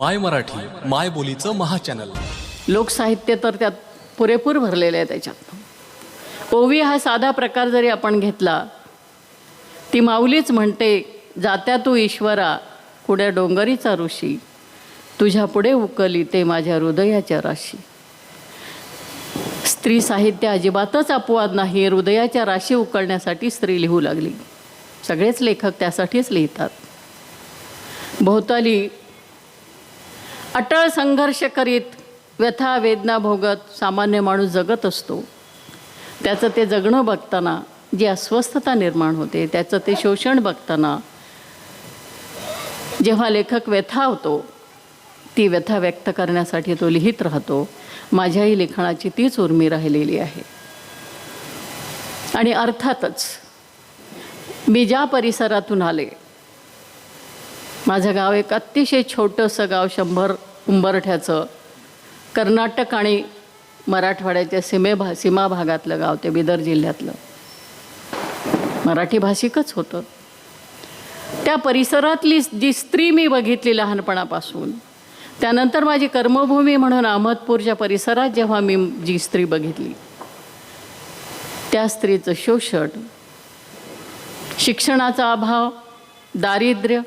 माय मराठी माय बोलीचं महाचॅनल. लोकसाहित्य तर त्यात पुरेपूर भरलेलं आहे त्याच्यात. ओवी हा साधा प्रकार जरी आपण घेतला ती माऊलीच म्हणते जात्या तू ईश्वरा कुड्या डोंगरीचा ऋषी. तुझ्या पुढे उकली ते माझ्या हृदयाच्या राशी. स्त्री साहित्य अजिबातच अपवाद नाही हृदयाच्या राशी उकळण्यासाठी स्त्री लिहू लागली. सगळेच लेखक त्यासाठीच लिहितात. भोवताली अटळ संघर्ष करीत व्यथा वेदना भोगत सामान्य माणूस जगत असतो. त्याचं ते जगणं बघताना जी अस्वस्थता निर्माण होते त्याचं ते शोषण बघताना जेव्हा लेखक व्यथा होतो ती व्यथा व्यक्त करण्यासाठी तो लिहित राहतो. माझ्याही लिखाणाची तीच उर्मी राहिलेली आहे. आणि अर्थातच मी ज्या परिसरातून आले माझं गाव एक अतिशय छोटंसं गाव शंभर उंबरठ्याचं कर्नाटक आणि मराठवाड्याच्या सीमे भा सीमा भागातलं गाव ते बिदर जिल्ह्यातलं. मराठी भाषिकच होतं. त्या परिसरातली जी स्त्री मी बघितली लहानपणापासून त्यानंतर माझी कर्मभूमी म्हणून अहमदपूरच्या परिसरात जेव्हा मी जी स्त्री बघितली त्या स्त्रीचं शोषण शिक्षणाचा अभाव दारिद्र्य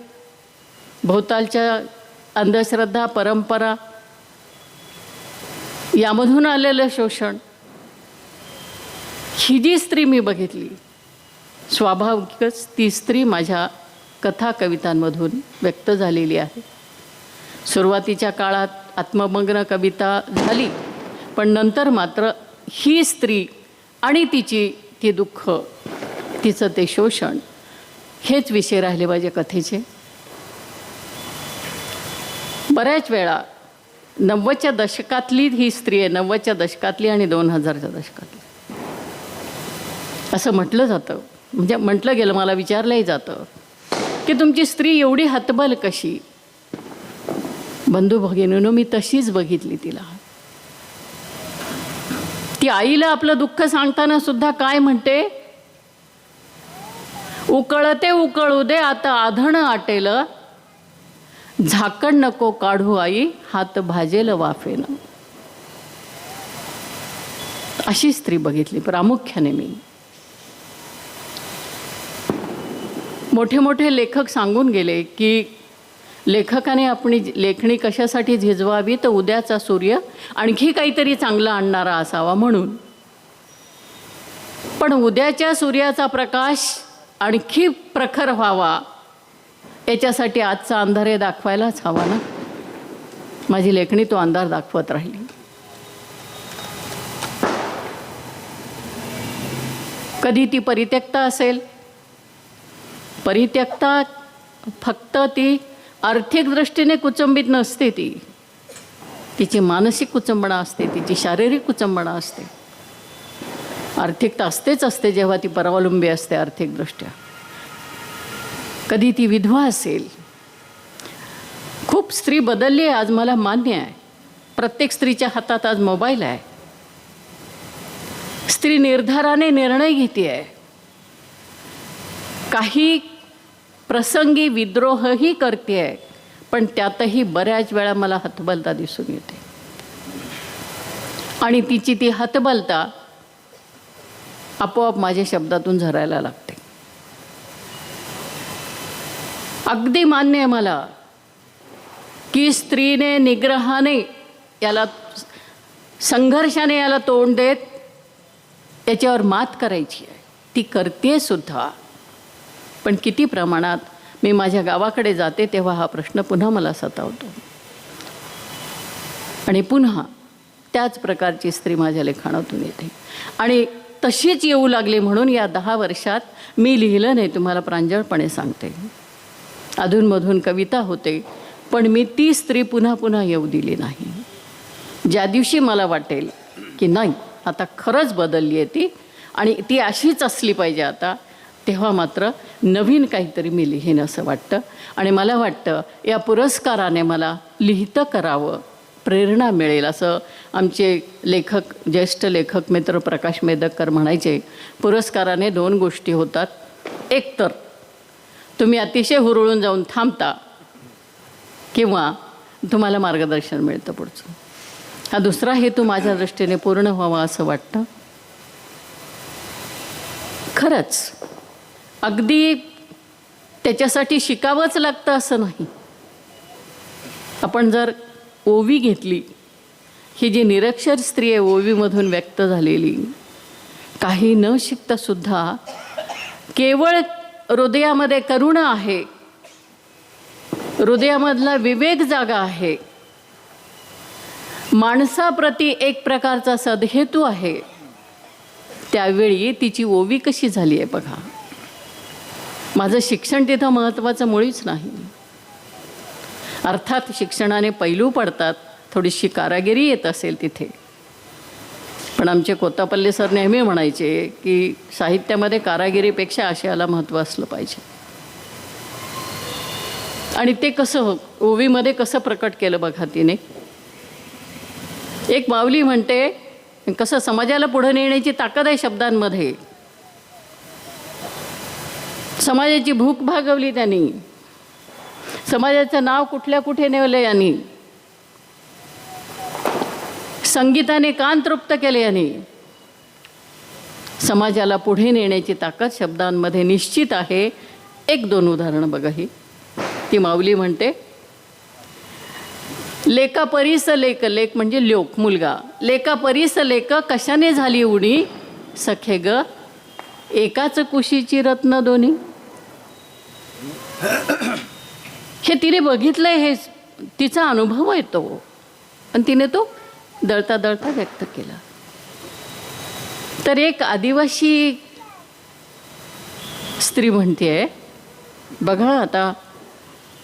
भोवतालच्या अंधश्रद्धा परंपरा यामधून आलेलं शोषण ही जी स्त्री मी बघितली स्वाभाविकच ती स्त्री माझ्या कथा कवितांमधून व्यक्त झालेली आहे. सुरुवातीच्या काळात आत्ममग्न कविता झाली पण नंतर मात्र ही स्त्री आणि तिची ती दुःख तिचं ते शोषण हेच विषय राहिले माझ्या कथेचे. बऱ्याच वेळा नव्वदच्या दशकातली ही स्त्री आहे नव्वदच्या दशकातली आणि दोन हजारच्या दशकातली. असं म्हटलं जातं. म्हणजे म्हटलं गेलं मला विचारलंही जातं की तुमची स्त्री एवढी हतबल कशी? बंधू भगिनीनं मी तशीच बघितली तिला. ती आईला आपलं दुःख सांगताना सुद्धा काय म्हणते? उकळते उकळू दे आता आधणं आटेलं. झाकण नको काढू आई हात भाजेल वाफेनं. अशी स्त्री बघितली प्रामुख्याने मी. मोठे मोठे लेखक सांगून गेले की लेखकाने आपली लेखणी कशासाठी झिजवावी तर उद्याचा सूर्य आणखी काहीतरी चांगला आणणारा असावा म्हणून. पण उद्याच्या सूर्याचा प्रकाश आणखी प्रखर व्हावा याच्यासाठी आजचा अंधारे दाखवायलाच हवा ना? माझी लेखणी तो अंधार दाखवत राहिली. कधी ती परित्यक्ता असेल? परित्यक्ता फक्त ती आर्थिक दृष्टीने कुचंबित नसते ती. तिची मानसिक कुचंबणा असते तिची शारीरिक कुचंबणा असते. आर्थिकता असतेच असते जेव्हा ती परावलंबी असते आर्थिकदृष्ट्या. कधी ती विधवा असेल. खूप स्त्री बदलली आहे आज मला मान्य आहे. प्रत्येक स्त्रीच्या हातात आज मोबाईल आहे. स्त्री निर्धाराने निर्णय घेते आहे. काही प्रसंगी विद्रोहही करते आहे पण त्यातही बऱ्याच वेळा मला हतबलता दिसून येते. आणि तिची ती हतबलता आपोआप माझ्या शब्दातून झरायला लागते. अगदी मान्य आहे मला की स्त्रीने निग्रहाने याला संघर्षाने याला तोंड देत त्याच्यावर मात करायची आहे. ती करते सुद्धा. पण किती प्रमाणात मी माझ्या गावाकडे जाते तेव्हा हा प्रश्न पुन्हा मला सतावतो. आणि पुन्हा त्याच प्रकारची स्त्री माझ्या लिखाणातून येते. आणि तशीच येऊ लागली म्हणून या दहा वर्षात मी लिहिलं नाही तुम्हाला प्रांजळपणे सांगते. अधूनमधून कविता होते पण मी ती स्त्री पुन्हा पुन्हा येऊ दिली नाही. ज्या दिवशी मला वाटेल की नाही आता खरंच बदलली आहे ती आणि ती अशीच असली पाहिजे आता तेव्हा मात्र नवीन काहीतरी मी लिहीन असं वाटतं. आणि मला वाटतं या पुरस्काराने मला लिहितं करावं प्रेरणा मिळेल असं आमचे लेखक ज्येष्ठ लेखक मित्र प्रकाश मेदककर म्हणायचे पुरस्काराने दोन गोष्टी होतात. एकतर तुम्ही अतिशय हुरळून जाऊन थांबता किंवा तुम्हाला मार्गदर्शन मिळतं पुढचं. हा दुसरा हेतू माझ्या दृष्टीने पूर्ण व्हावा असं वाटतं. खरंच अगदी त्याच्यासाठी शिकावंच लागतं असं नाही. आपण जर ओवी घेतली ही जी निरक्षर स्त्री आहे ओवीमधून व्यक्त झालेली काही न शिकतासुद्धा केवळ हृदयामध्ये करुणा आहे. हृदयामधला विवेक जागा आहे. माणसाप्रती एक प्रकारचा सदहेतू आहे. त्यावेळी तिची ओवी कशी झाली आहे बघा. माझं शिक्षण तिथं महत्त्वाचं मुळीच नाही. अर्थात शिक्षणाने पैलू पडतात थोडीशी कारागिरी येत असेल तिथे. पण आमचे कोतापल्ले सर नेहमी म्हणायचे की साहित्यामध्ये कारागिरीपेक्षा आशयाला महत्त्व असलं पाहिजे. आणि ते कसं ओवीमध्ये कसं प्रकट केलं बघा तिने. एक माऊली म्हणते कसं समाजाला पुढे नेण्याची ताकद आहे शब्दांमध्ये. समाजाची भूक भागवली त्यांनी. समाजाचं नाव कुठल्या कुठे नेवलं यांनी. संगीताने कान तृप्त केले यांनी समाजाला पुढे नेण्याची ताकद शब्दांमध्ये निश्चित आहे. एक दोन उदाहरणं बघा ही. ती माऊली म्हणते लेका परीस लेक लेक म्हणजे लोक मुलगा. लेका परीस लेक कशाने झाली उडी? सखे ग एकाच कुशीची रत्न दोन्ही. हे तिने बघितलंय हे तिचा अनुभव येतो पण आणि तिने तो दळता दळता व्यक्त केला. तर एक आदिवासी स्त्री म्हणते बघा आता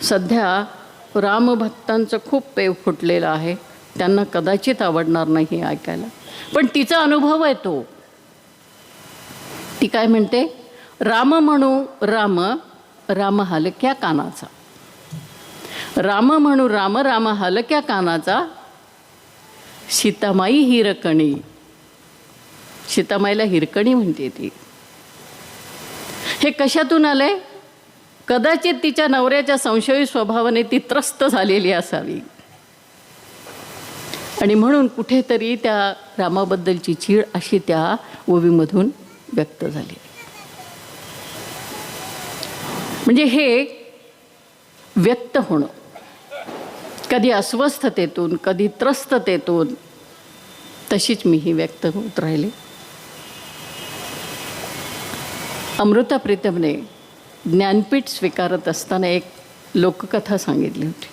सध्या रामभक्तांचं खूप पेव फुटलेलं आहे त्यांना कदाचित आवडणार नाही हे ऐकायला. पण तिचा अनुभव आहे तो. ती काय म्हणते? राम म्हणू राम राम हलक्या कानाचा. राम म्हणू राम राम हलक्या कानाचा सीतामाई हिरकणी. सीतामाईला हिरकणी म्हणते ती. हे कशातून आलंय? कदाचित तिच्या नवऱ्याच्या संशयी स्वभावाने ती त्रस्त झालेली असावी. आणि म्हणून कुठेतरी त्या रामाबद्दलची चीड अशी त्या ओवीमधून व्यक्त झाली. म्हणजे हे व्यक्त होणं. कधी अस्वस्थतेतून कधी त्रस्ततेतून तशीच मी ही व्यक्त होत राहिले. अमृता प्रीतमने ज्ञानपीठ स्वीकारत असताना एक लोककथा सांगितली होती.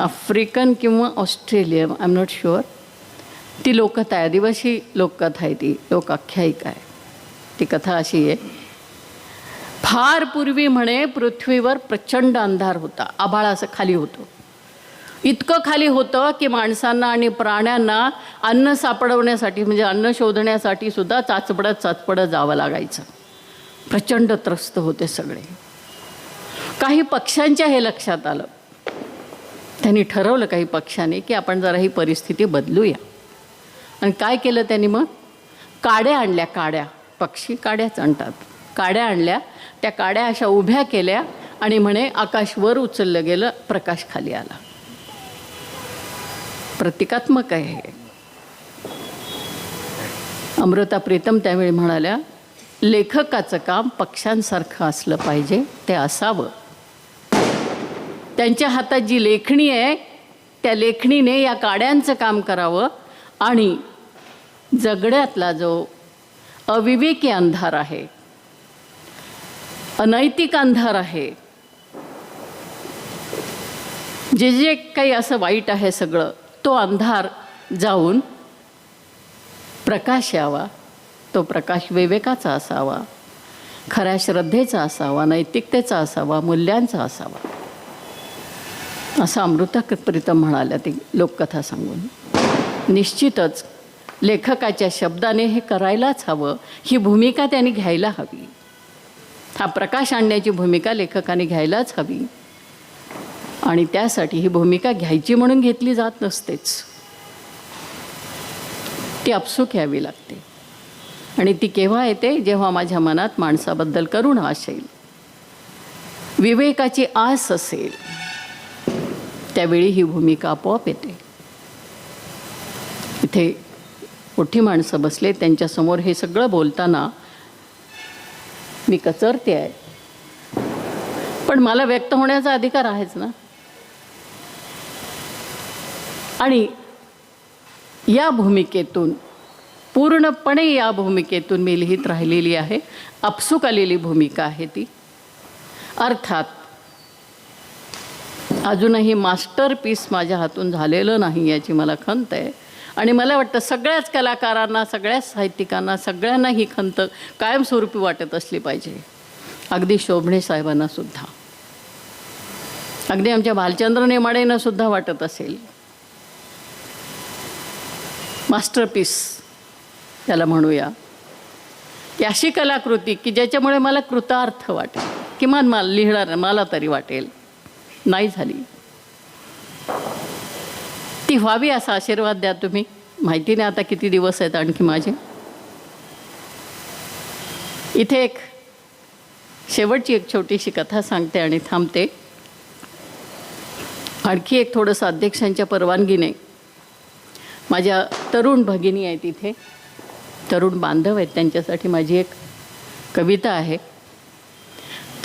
आफ्रिकन किंवा Australian I am not sure ती लोककथा आहे आदिवासी लोककथा आहे ती लोकाख्यायिका आहे. ती कथा अशी आहे फार पूर्वी म्हणे पृथ्वीवर प्रचंड अंधार होता. आभाळ असं खाली होतं. इतकं खाली होतं की माणसांना आणि प्राण्यांना अन्न सापडवण्यासाठी म्हणजे अन्न शोधण्यासाठी सुद्धा चाचपडत चाचपडत जावं लागायचं. प्रचंड त्रस्त होते सगळे. काही पक्ष्यांच्या हे लक्षात आलं. त्यांनी ठरवलं काही पक्षांनी की आपण जरा ही परिस्थिती बदलूया. आणि काय केलं त्यांनी मग? काड्या आणल्या काड्या. पक्षी काड्याच आणतात. काड्या आणल्या त्या काड्या अशा उभ्या केल्या आणि म्हणे आकाश वर उचललं गेलं प्रकाश खाली आला. प्रतिकात्मक आहे हे. अमृता प्रीतम त्यावेळी म्हणाल्या लेखकाचं काम पक्ष्यांसारखं असलं पाहिजे ते असावं. त्यांच्या हातात जी लेखणी आहे त्या लेखणीने या काड्यांचं काम करावं आणि जगड्यातला जो अविवेकी अंधार आहे अनैतिक अंधार आहे. जे जे काही असं वाईट आहे सगळं तो अंधार जाऊन प्रकाश यावा तो प्रकाश विवेकाचा असावा खऱ्या श्रद्धेचा असावा नैतिकतेचा असावा मूल्यांचा असावा. असं अमृता प्रीतम म्हणाल्या ती लोककथा सांगून. निश्चितच लेखकाच्या शब्दाने हे करायलाच हवं ही भूमिका त्यांनी घ्यायला हवी. हा प्रकाश आणण्याची भूमिका लेखकाने घ्यायलाच हवी. आणि त्यासाठी ही भूमिका घ्यायची म्हणून घेतली जात नसतेच. ती आपसूक यावी लागते. आणि ती केव्हा येते? जेव्हा माझ्या मनात माणसाबद्दल करुण असेल. विवेकाची आस असेल. त्यावेळी ही भूमिका आपोआप येते. इथे मोठी माणसं बसले त्यांच्यासमोर हे सगळं बोलताना मी कचरते आहे. पण मला व्यक्त होण्याचा अधिकार आहेच ना. आणि या भूमिकेतून पूर्णपणे या भूमिकेतून मी लिहित राहिलेली आहे. आपसूक आलेली भूमिका आहे ती. अर्थात अजूनही मास्टर पीस माझ्या हातून झालेलं नाही याची मला खंत आहे. आणि मला वाटतं सगळ्याच कलाकारांना सगळ्याच साहित्यिकांना सगळ्यांना ही खंत कायमस्वरूपी वाटत असली पाहिजे. अगदी शोभणे साहेबांना सुद्धा. अगदी आमच्या भालचंद्र नेमाडेंना सुद्धा वाटत असेल. मास्टरपीस त्याला म्हणूया. की अशी कलाकृती की ज्याच्यामुळे मला कृतार्थ वाटेल. किमान मला लिहिणार मला तरी वाटेल. नाही झाली. ती व्हावी असा आशीर्वाद द्या तुम्ही. माहिती नाही आता किती दिवस आहेत आणखी माझे. इथे एक शेवटची एक छोटीशी कथा सांगते आणि थांबते. आणखी एक थोडंसं अध्यक्षांच्या परवानगीने. माझ्या तरुण भगिनी आहेत इथे. तरुण बांधव आहेत त्यांच्यासाठी माझी एक कविता आहे.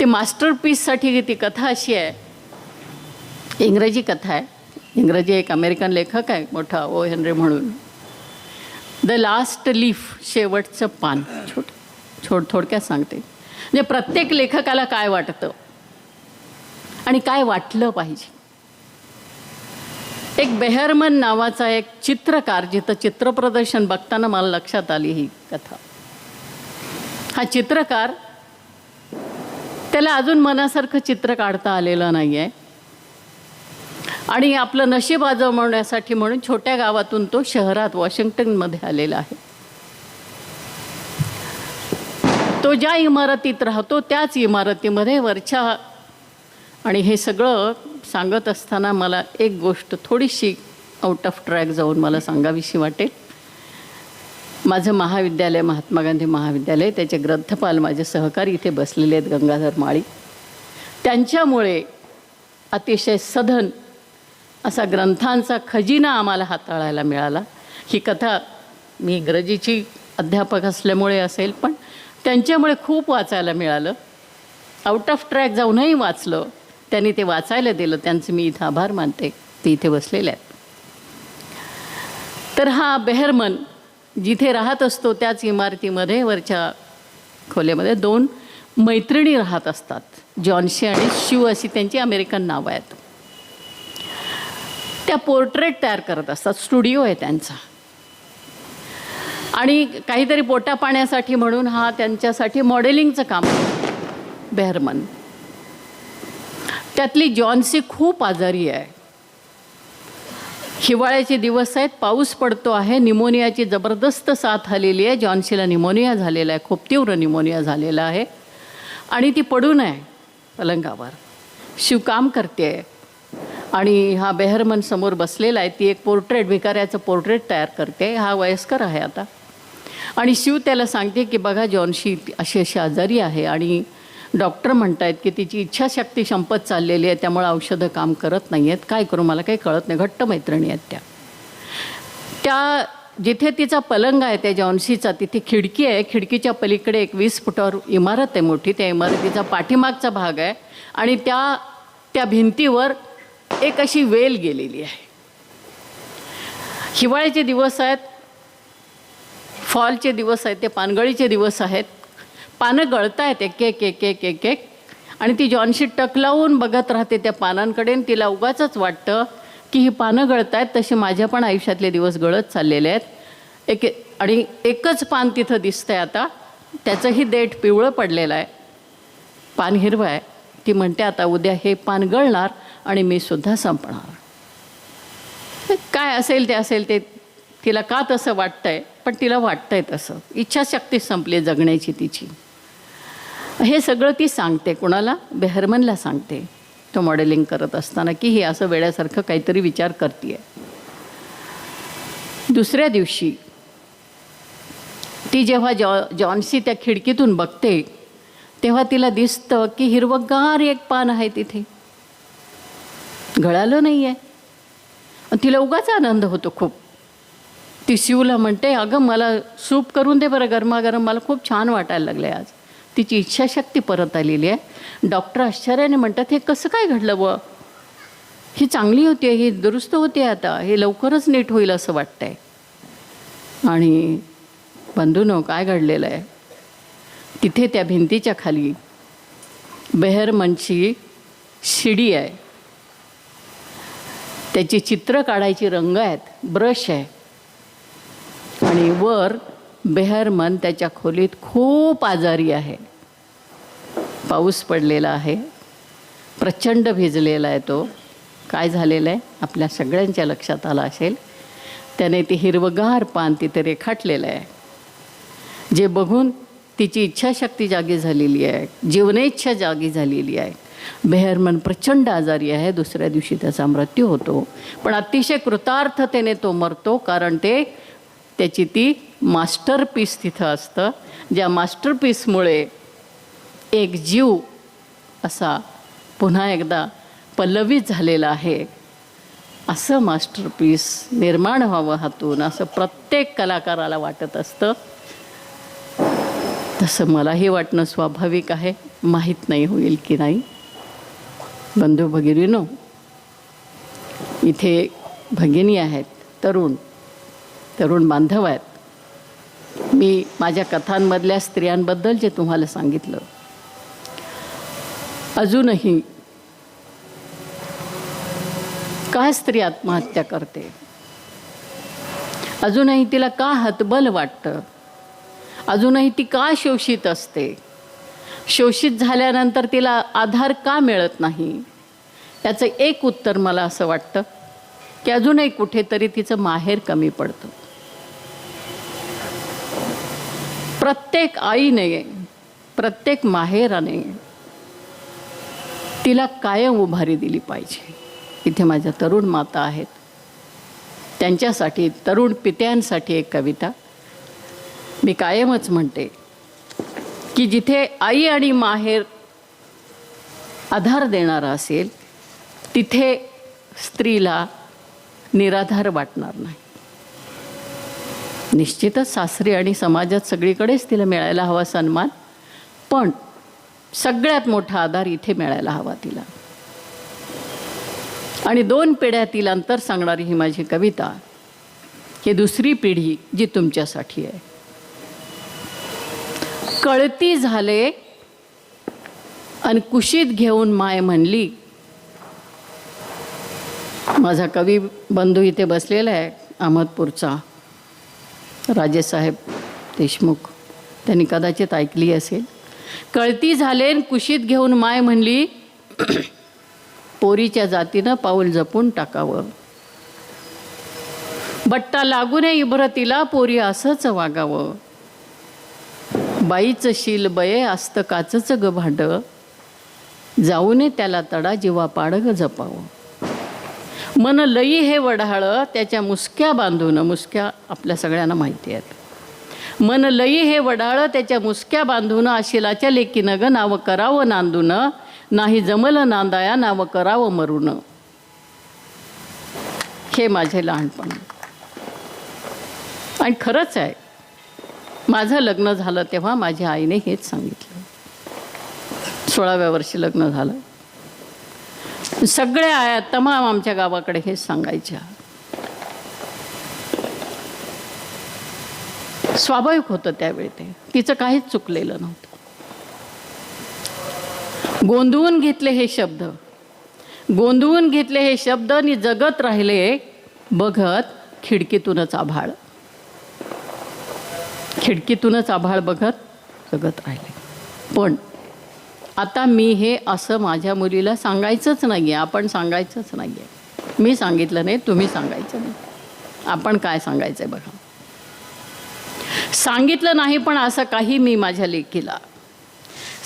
ती मास्टरपीससाठी ती कथा अशी आहे. इंग्रजी कथा आहे. इंग्रजी एक अमेरिकन लेखक आहे मोठा ओ. हेनरी म्हणून. द लास्ट लीफ शेवटचं पान. छोट छोड थोडक्यात सांगते. म्हणजे प्रत्येक लेखकाला काय वाटतं? आणि काय वाटलं पाहिजे? एक बेहरमन नावाचा एक चित्रकार जिथं चित्रप्रदर्शन बघताना मला लक्षात आली ही कथा. हा चित्रकार त्याला अजून मनासारखं चित्र काढता आलेलं नाही आहे आणि आपलं नशीब आजमावण्यासाठी म्हणून छोट्या गावातून तो शहरात वॉशिंग्टनमध्ये आलेला आहे. तो ज्या इमारतीत राहतो त्याच इमारतीमध्ये वरच्या आणि हे सगळं सांगत असताना मला एक गोष्ट थोडीशी आउट ऑफ ट्रॅक जाऊन मला सांगावीशी वाटेल. माझं महाविद्यालय महात्मा गांधी महाविद्यालय त्याचे ग्रंथपाल माझे सहकारी इथे बसलेले आहेत गंगाधर माळी. त्यांच्यामुळे अतिशय सधन असा ग्रंथांचा खजिना आम्हाला हाताळायला मिळाला. ही कथा मी इंग्रजीची अध्यापक असल्यामुळे असेल पण त्यांच्यामुळे खूप वाचायला मिळालं. आउट ऑफ ट्रॅक जाऊनही वाचलं. त्यांनी ते वाचायला दिलं. त्यांचे मी इथं आभार मानते. ते इथे बसलेले आहेत. तर हा बेहरमन जिथे राहत असतो त्याच इमारतीमध्ये वरच्या खोलीमध्ये दोन मैत्रिणी राहत असतात. जॉन्शी आणि शिव अशी त्यांची अमेरिकन नावं आहेत. त्या पोर्ट्रेट तयार करत असतात. स्टुडिओ आहे त्यांचा. आणि काहीतरी पोटा पाण्यासाठी म्हणून हा त्यांच्यासाठी मॉडेलिंगचं काम बेहरमन. त्यातली जॉन्सी खूप आजारी आहे. हिवाळ्याचे दिवस आहेत पाऊस पडतो आहे निमोनियाची जबरदस्त साथ आलेली आहे. जॉन्सीला निमोनिया झालेला आहे खूप तीव्र निमोनिया झालेला आहे. आणि ती पडून आहे पलंगावर. शिवकाम करते आहे आणि हा बेहरमन समोर बसलेला आहे ती एक पोर्ट्रेट भिकाऱ्याचं पोर्ट्रेट तयार करते. हा वयस्कर आहे आता. आणि शिव त्याला सांगते की बघा जॉनशी अशी अशी आजारी आहे आणि डॉक्टर म्हणत आहेत की तिची इच्छाशक्ती संपत चाललेली आहे त्यामुळे औषधं काम करत नाही आहेत काय करू? मला काही कळत नाही. घट्ट मैत्रिणी आहेत त्या. त्या जिथे तिचा पलंग आहे त्या जॉन्सीचा तिथे खिडकी आहे. खिडकीच्या पलीकडे एक वीस फुटावर इमारत आहे मोठी. त्या इमारतीचा पाठीमागचा भाग आहे. आणि त्या त्या भिंतीवर एक अशी वेल गेलेली आहे. हिवाळ्याचे दिवस आहेत फॉलचे दिवस आहेत ते पानगळीचे दिवस आहेत. पानं गळत आहेत एक एक एक एक एक एक. आणि ती जॉनशी टक लावून बघत राहते त्या पानांकडे आणि तिला उगाचच वाटतं की ही पानं गळत आहेत तसे माझ्या पण आयुष्यातले दिवस गळत चाललेले आहेत. एक आणि एकच पान तिथं दिसतंय आता त्याचंही देठ पिवळं पडलेलं आहे. पान हिरवं आहे. ती म्हणते आता उद्या हे पान गळणार आणि मी सुद्धा संपणार. काय असेल ते असेल ते तिला का तसं वाटतंय? पण तिला वाटतंय तसं. इच्छाशक्ती संपली जगण्याची तिची. हे सगळं ती सांगते कुणाला? बेहरमनला सांगते. तो मॉडेलिंग करत असताना की ही असं वेळ्यासारखं काहीतरी विचार करते दुसऱ्या दिवशी ती जेव्हा जॉ जॉन्सी त्या खिडकीतून बघते तेव्हा तिला दिसतं की हिरवंगार एक पान आहे तिथे. गळालं नाही आहे तिला उगाच आनंद होतो खूप. ती शिवला म्हणते अगं मला सूप करून दे बरं गरमागरम मला खूप छान वाटायला लागलं आहे आज. तिची इच्छाशक्ती परत आलेली आहे. डॉक्टर आश्चर्याने म्हणतात हे कसं काय घडलं व ही चांगली होती आहे ही दुरुस्त होती आता हे लवकरच नीट होईल असं वाटतं आहे आणि बंधूनो काय घडलेलं आहे? तिथे त्या भिंतीच्या खाली बेहरमनची शिडी आहे. त्याची चित्र काढायची रंग आहेत ब्रश आहे. आणि वर बेहरमन त्याच्या खोलीत खूप आजारी आहे. पाऊस पडलेला आहे प्रचंड भिजलेला आहे तो. काय झालेलं आहे? आपल्या सगळ्यांच्या लक्षात आलं असेल. त्याने ते हिरवगार पान तिथे रेखाटलेलं आहे. जे बघून तिची इच्छाशक्ती जागी झालेली आहे जीवनेच्छा जागी झालेली आहे. बेहरमन प्रचंड आजारी आहे. दुसऱ्या दिवशी त्याचा मृत्यू होतो. पण अतिशय कृतार्थतेने तो मरतो कारण ते त्याची ती मास्टरपीस तिथं असतं ज्या मास्टरपीसमुळे एक जीव असा पुन्हा एकदा पल्लवित झालेला आहे. असं मास्टरपीस निर्माण व्हावं हातून असं प्रत्येक कलाकाराला वाटत असतं. तसं मलाही वाटणं स्वाभाविक आहे. माहीत नाही होईल की नाही. बंधू भगिनीनो इथे भगिनी आहेत तरुण तरुण बांधव आहेत. मी माझ्या कथांमधल्या स्त्रियांबद्दल जे तुम्हाला सांगितलं अजूनही का स्त्री आत्महत्या करते? अजूनही तिला का हतबल वाटतं? अजूनही ती का शोषित असते? शोषित झाल्यानंतर तिला आधार का मिळत नाही? याचं एक उत्तर मला असं वाटतं की अजूनही कुठेतरी तिचं माहेर कमी पडतं. प्रत्येक आईने प्रत्येक माहेराने तिला कायम उभारी दिली पाहिजे. इथे माझ्या तरुण माता आहेत. त्यांच्यासाठी तरुण पित्यांसाठी एक कविता मी कायमच म्हणते. की जिथे आई आणि माहेर आधार देणारा असेल तिथे स्त्रीला निराधार वाटणार नाही. निश्चितच सासरी आणि समाजात सगळीकडेच तिला मिळायला हवा सन्मान पण सगळ्यात मोठा आधार इथे मिळायला हवा तिला. आणि दोन पिढ्यातील अंतर सांगणारी ही माझी कविता ही दुसरी पिढी जी तुमच्यासाठी आहे. कळती झाले आणि कुशीत घेऊन माय म्हणली माझा कवी बंधू इथे बसलेला आहे अहमदपूरचा. राजेसाहेब देशमुख त्यांनी कदाचित ऐकली असेल. कळती झाले कुशीत घेऊन माय म्हणली पोरीच्या जातीनं पाऊल जपून टाकावं. बट्टा लागू नये इब्रतीला पोरी असंच वागावं. बाईचं शील बये असतं काचचं ग भांड. जाऊने त्याला तडा जीवा पाड ग जपावं. मन लई हे वढाळ त्याच्या मुसक्या बांधून मुसक्या आपल्या सगळ्यांना माहिती आहेत. मन लई हे वडाळ त्याच्या मुसक्या बांधून आशिलाच्या लेकीनं ग नावं करावं नांदून नाही जमलं नांदाया नावं करावं मरून. हे माझे लहानपण. आणि खरंच आहे माझं लग्न झालं तेव्हा माझ्या आईने हेच सांगितलं. सोळाव्या वर्षी लग्न झालं. सगळ्या आया तमाम आमच्या गावाकडे हेच सांगायच्या. स्वाभाविक होतं त्यावेळी ते. तिचं काहीच चुकलेलं नव्हतं. गोंधवून घेतले हे शब्द. गोंधवून घेतले हे शब्द आणि जगत राहिले बघत खिडकीतूनच आभाळ. खिडकीतूनच आभाळ बघत जगत राहिले पण आता मी हे असं माझ्या मुलीला सांगायचंच नाही आहे आपण सांगायचंच नाही आहे मी सांगितलं नाही तुम्ही सांगायचं नाही. आपण काय सांगायचं आहे बघा. सांगितलं नाही पण असं काही मी माझ्या लेकीला.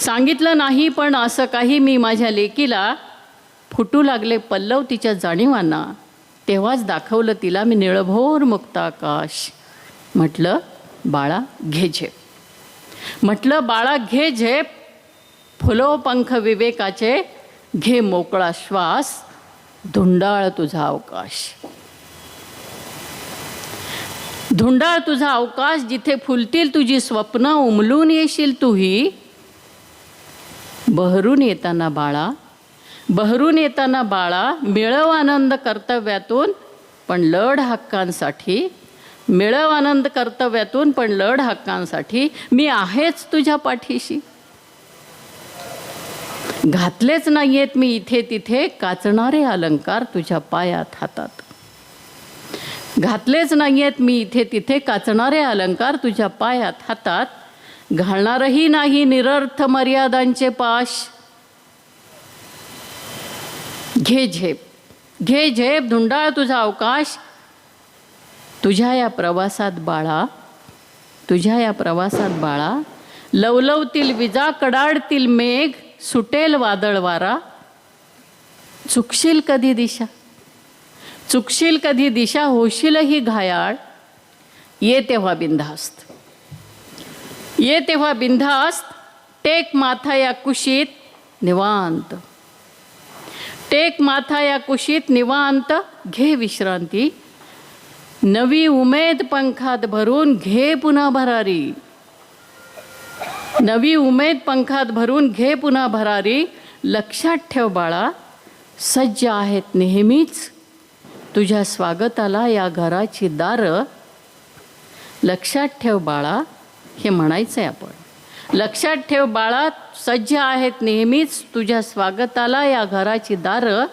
सांगितलं नाही पण असं काही मी माझ्या लेकीला फुटू लागले पल्लव तिच्या जाणीवांना तेव्हाच दाखवलं तिला मी निळभोर मुक्ताकाश म्हटलं बाळा घे झेप. म्हटलं बाळा घे झेप. फुलो पंख विवेकाचे घे मोकळा श्वास. धुंडाळ तुझा अवकाश. धुंडाळ तुझा अवकाश जिथे फुलतील तुझी स्वप्न उमलून येशील तूही. बहरून येताना बाळा बहरून येताना बाळा मिळव आनंद कर्तव्यातून पण लढ हक्कांसाठी मिळव आनंद कर्तव्यातून पण लढ हक्कांसाठी मी आहेच तुझ्या पाठीशी. घातलेच नाहीयेत मी इथे तिथे काचणारे अलंकार तुझ्या पायात हातात. घातलेच नाहीयेत मी इथे तिथे काचणारे अलंकार तुझ्या पायात हातात. घालणारही नाही निरर्थ मर्यादांचे पाश. घे झेप घे झेप धुंडाळ तुझा अवकाश. तुझ्या या प्रवासात बाळा तुझ्या या प्रवासात बाळा लवलवतील विजा कडाडतील मेघ सुटेल वादळ वारा. चुकशील कधी दिशा? चुकशील कधी दिशा? होशीलही घायाळ. ये तेव्हा बिंधास्त ये तेव्हा बिंधास्त टेक माथा या कुशीत निवांत. टेक माथा या कुशीत निवांत. घे विश्रांती. नवी उमेद पंखात भरून घे पुन्हा भरारी. नवी उमेद पंखात भरून घे पुन्हा भरारी. लक्षात ठेव बाळा सज्ज आहेत नेहमीच. तुझ्या स्वागताला या घराची दारं. लक्षात ठेव बाळा हे म्हणायचं आहे आपण. लक्षात ठेव बाळा सज्ज आहेत नेहमीच. तुझ्या स्वागताला या घराची दारं.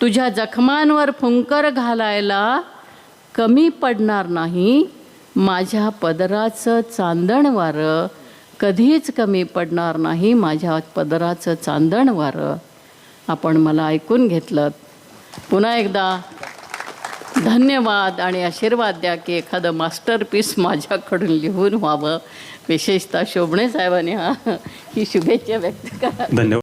तुझ्या जखमांवर फुंकर घालायला कमी पडणार नाही. माझ्या पदराचं चांदण वारं कधीच कमी पडणार नाही. माझ्या पदराचं चांदण वारं आपण मला ऐकून घेतलं. पुन्हा एकदा धन्यवाद आणि आशीर्वाद द्या की एखादं मास्टरपीस माझ्याकडून लिहून व्हावं. विशेषतः शोभणे साहेबांनी हा ही शुभेच्छा व्यक्त करा. धन्यवाद.